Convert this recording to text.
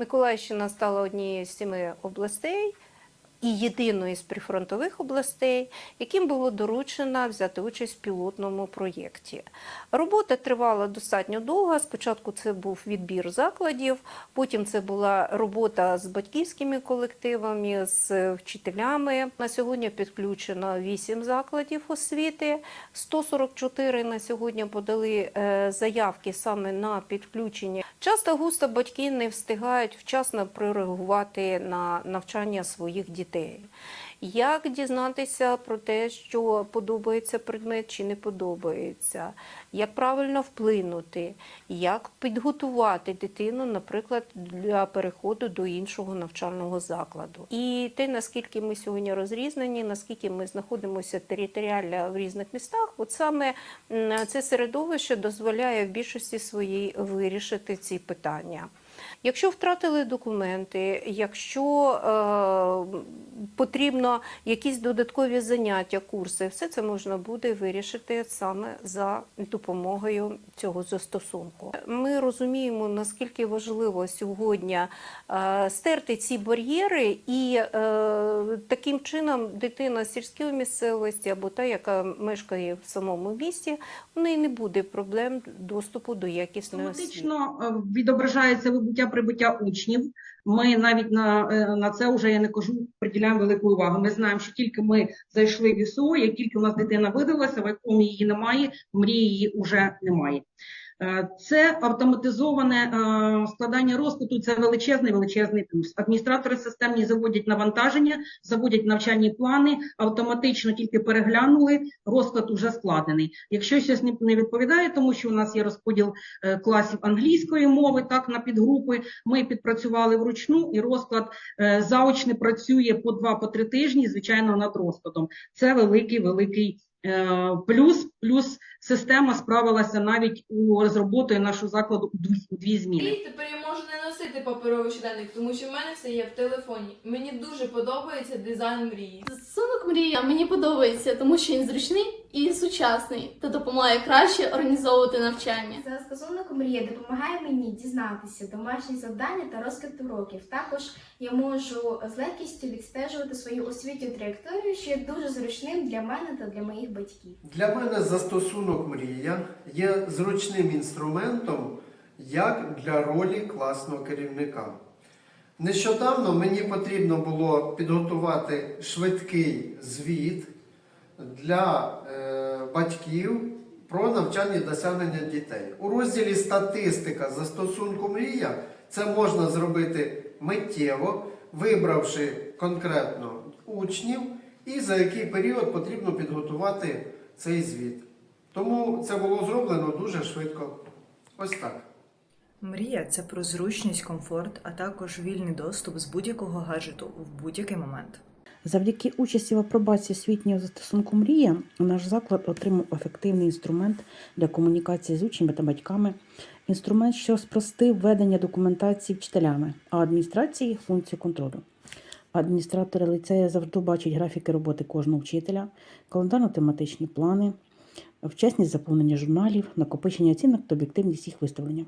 Миколаївщина стала однією з сіми областей і єдиною з прифронтових областей, яким було доручено взяти участь в пілотному проєкті. Робота тривала достатньо довго. Спочатку це був відбір закладів, потім це була робота з батьківськими колективами, з вчителями. На сьогодні підключено 8 закладів освіти. 144 на сьогодні подали е, заявки саме на підключення. Часто густо батьки не встигають вчасно прореагувати на навчання своїх дітей. Як дізнатися про те, що подобається предмет чи не подобається, як правильно вплинути, як підготувати дитину, наприклад, для переходу до іншого навчального закладу. І те, наскільки ми сьогодні розрізнені, наскільки ми знаходимося територіально в різних містах, от саме це середовище дозволяє в більшості своїй вирішити ці питання. Якщо втратили документи, якщо е, потрібно якісь додаткові заняття, курси, все це можна буде вирішити саме за допомогою цього застосунку. Ми розуміємо, наскільки важливо сьогодні е, стерти ці бар'єри, і е, таким чином дитина сільської місцевості або та, яка мешкає в самому місті, у неї не буде проблем доступу до якісної освіти. Е, відображається вибуття прибуття учнів. Ми навіть на, е, на це вже я не кажу, приділяємо велику увагу. Ми знаємо, що тільки ми зайшли в ІСО, як тільки у нас дитина видалася, в якому її немає, мрії її вже немає. Е, Це автоматизоване е, складання розкладу, це величезний величезний плюс. Адміністратори системні заводять навантаження, заводять навчальні плани, автоматично тільки переглянули, розклад уже складений. Якщо щось не- відповідає, тому що у нас є розподіл е, класів англійської мови, так на підгрупи. Ми підпрацювали вручну, і розклад заочний працює по два по тижні, звичайно, над розкладом. Це великий великий. Е, Плюс, плюс система справилася навіть у розроботою нашого закладу у дві, у дві зміни. І тепер я можу не носити паперовий щоденник, тому що в мене все є в телефоні. Мені дуже подобається дизайн мрії. Сунок мрія мені подобається, тому що він зручний і сучасний та допомагає краще організовувати навчання. Застосунок мрія допомагає мені дізнатися домашні завдання та розклад уроків. Також я можу з легкістю відстежувати свою освітню траєкторію, що є дуже зручним для мене та для моїх батьків. Для мене застосунок мрія є зручним інструментом як для ролі класного керівника. Нещодавно мені потрібно було підготувати швидкий звіт для е, батьків про навчальні досягнення дітей. У розділі Статистика застосунку мрія це можна зробити миттєво, вибравши конкретно учнів і за який період потрібно підготувати цей звіт. Тому це було зроблено дуже швидко. Ось так. Мрія це про зручність, комфорт, а також вільний доступ з будь-якого гаджету в будь-який момент. Завдяки участі в апробації освітнього застосунку Мрія наш заклад отримав ефективний інструмент для комунікації з учнями та батьками, інструмент, що спростив ведення документації вчителями, а адміністрації функцію контролю. Адміністратори ліцею завжди бачать графіки роботи кожного вчителя, календарно-тематичні плани, вчасність заповнення журналів, накопичення оцінок та об'єктивність їх виставлення.